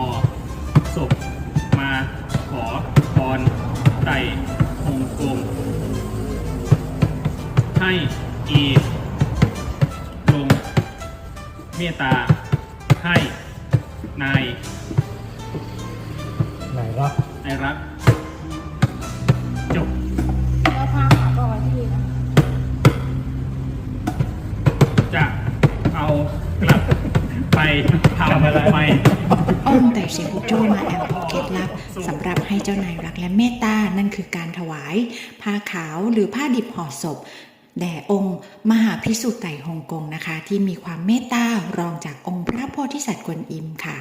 อศพมาขอพรไต่ฮงคงให้อีลงเมตตาให้นายนายรักนายรักจบแล้วพาขาบอยที่นะจะเอากลับไปทำอะไร ส่เสียพุโจ้มาแอบบอกเคล็ดลับสำหรับให้เจ้านายรักและเมตตา นั่นคือการถวาย ผ้าขาวหรือผ้าดิบห่อศพแด่องค์ มหาพิสุทธิ์ไต่ฮ่องกงนะคะ ที่มีความเมตตารองจากองค์พระโพธิสัตว์กวนอิมค่ะ